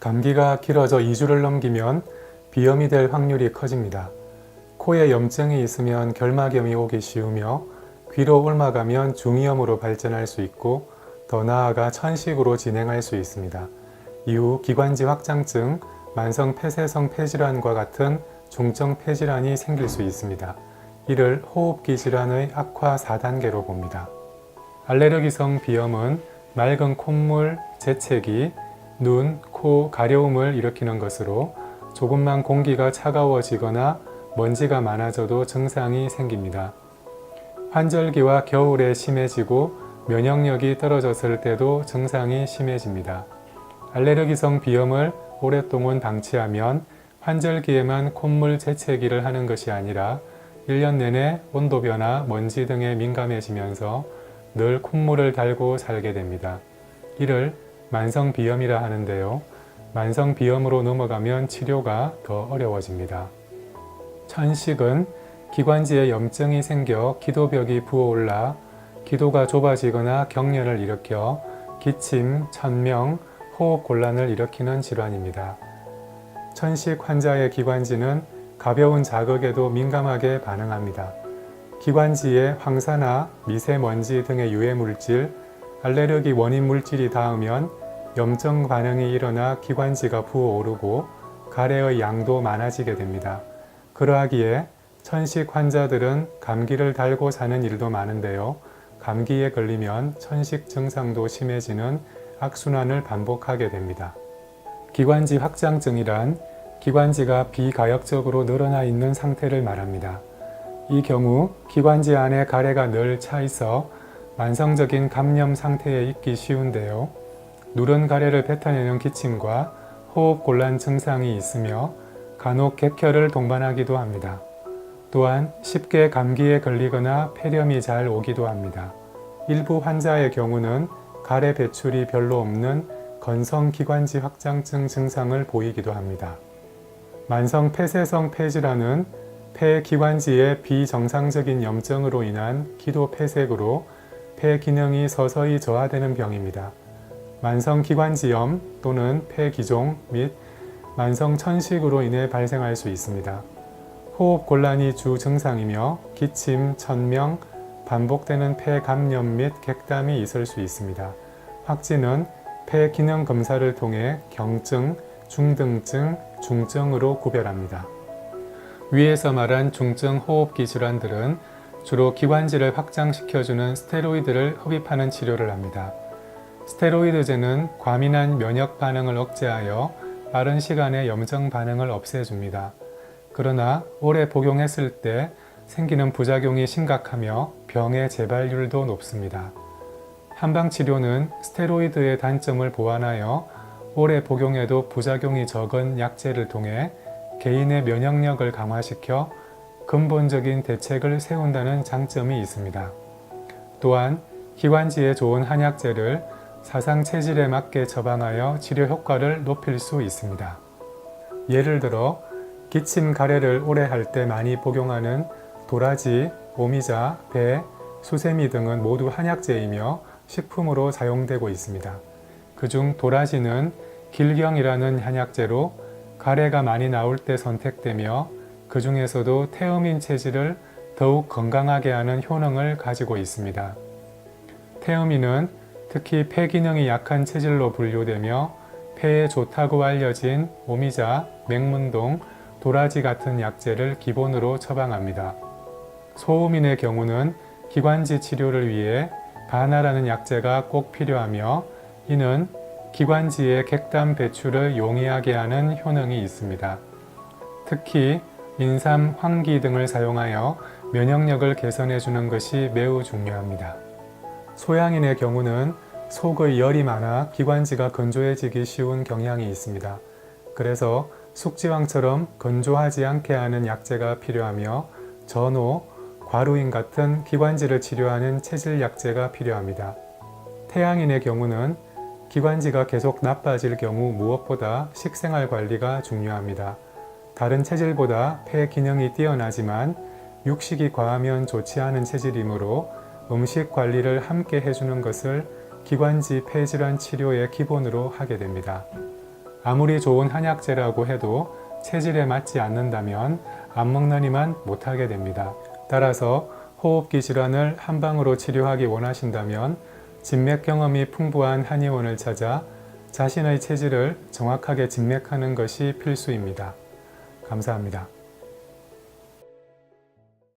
감기가 길어져 2주를 넘기면 비염이 될 확률이 커집니다. 코에 염증이 있으면 결막염이 오기 쉬우며 귀로 옮아가면 중이염으로 발전할 수 있고 더 나아가 천식으로 진행할 수 있습니다. 이후 기관지 확장증, 만성 폐쇄성 폐질환과 같은 중증 폐질환이 생길 수 있습니다. 이를 호흡기 질환의 악화 4단계로 봅니다. 알레르기성 비염은 맑은 콧물, 재채기, 눈, 코, 가려움을 일으키는 것으로 조금만 공기가 차가워지거나 먼지가 많아져도 증상이 생깁니다. 환절기와 겨울에 심해지고 면역력이 떨어졌을 때도 증상이 심해집니다. 알레르기성 비염을 오랫동안 방치하면 환절기에만 콧물 재채기를 하는 것이 아니라 1년 내내 온도 변화, 먼지 등에 민감해지면서 늘 콧물을 달고 살게 됩니다. 이를 만성 비염이라 하는데요. 만성 비염으로 넘어가면 치료가 더 어려워집니다. 천식은 기관지에 염증이 생겨 기도벽이 부어올라 기도가 좁아지거나 경련을 일으켜 기침, 천명, 호흡 곤란을 일으키는 질환입니다. 천식 환자의 기관지는 가벼운 자극에도 민감하게 반응합니다. 기관지에 황사나 미세먼지 등의 유해 물질, 알레르기 원인 물질이 닿으면 염증 반응이 일어나 기관지가 부어오르고 가래의 양도 많아지게 됩니다. 그러하기에 천식 환자들은 감기를 달고 사는 일도 많은데요. 감기에 걸리면 천식 증상도 심해지는 악순환을 반복하게 됩니다. 기관지 확장증이란 기관지가 비가역적으로 늘어나 있는 상태를 말합니다. 이 경우 기관지 안에 가래가 늘 차 있어 만성적인 감염 상태에 있기 쉬운데요. 누런 가래를 뱉어내는 기침과 호흡 곤란 증상이 있으며 간혹 객혈을 동반하기도 합니다. 또한 쉽게 감기에 걸리거나 폐렴이 잘 오기도 합니다. 일부 환자의 경우는 가래 배출이 별로 없는 건성 기관지 확장증 증상을 보이기도 합니다. 만성 폐쇄성 폐질환은 폐 기관지의 비정상적인 염증으로 인한 기도 폐색으로 폐 기능이 서서히 저하되는 병입니다. 만성 기관지염 또는 폐기종 및 만성 천식으로 인해 발생할 수 있습니다. 호흡 곤란이 주 증상이며 기침, 천명, 반복되는 폐 감염 및 객담이 있을 수 있습니다. 확진은 폐 기능 검사를 통해 경증, 중등증, 중증으로 구별합니다. 위에서 말한 중증 호흡기 질환들은 주로 기관지를 확장시켜주는 스테로이드를 흡입하는 치료를 합니다. 스테로이드제는 과민한 면역 반응을 억제하여 빠른 시간에 염증 반응을 없애줍니다. 그러나 오래 복용했을 때 생기는 부작용이 심각하며 병의 재발률도 높습니다. 한방 치료는 스테로이드의 단점을 보완하여 오래 복용해도 부작용이 적은 약제를 통해 개인의 면역력을 강화시켜 근본적인 대책을 세운다는 장점이 있습니다. 또한 기관지에 좋은 한약제를 사상 체질에 맞게 처방하여 치료 효과를 높일 수 있습니다. 예를 들어 기침 가래를 오래 할 때 많이 복용하는 도라지, 오미자, 배, 수세미 등은 모두 한약제이며 식품으로 사용되고 있습니다. 그중 도라지는 길경이라는 한약제로 가래가 많이 나올 때 선택되며 그 중에서도 태음인 체질을 더욱 건강하게 하는 효능을 가지고 있습니다. 태음인은 특히 폐 기능이 약한 체질로 분류되며 폐에 좋다고 알려진 오미자, 맹문동, 도라지 같은 약제를 기본으로 처방합니다. 소음인의 경우는 기관지 치료를 위해 바나라는 약제가 꼭 필요하며 이는 기관지의 객담 배출을 용이하게 하는 효능이 있습니다. 특히 인삼, 황기 등을 사용하여 면역력을 개선해 주는 것이 매우 중요합니다. 소양인의 경우는 속의 열이 많아 기관지가 건조해지기 쉬운 경향이 있습니다. 그래서 숙지왕처럼 건조하지 않게 하는 약제가 필요하며 전호, 과루인 같은 기관지를 치료하는 체질 약제가 필요합니다. 태양인의 경우는 기관지가 계속 나빠질 경우 무엇보다 식생활 관리가 중요합니다. 다른 체질보다 폐 기능이 뛰어나지만 육식이 과하면 좋지 않은 체질이므로 음식 관리를 함께 해주는 것을 기관지 폐질환 치료의 기본으로 하게 됩니다. 아무리 좋은 한약재라고 해도 체질에 맞지 않는다면 안 먹는 이만 못하게 됩니다. 따라서 호흡기 질환을 한 방으로 치료하기 원하신다면 진맥 경험이 풍부한 한의원을 찾아 자신의 체질을 정확하게 진맥하는 것이 필수입니다. 감사합니다.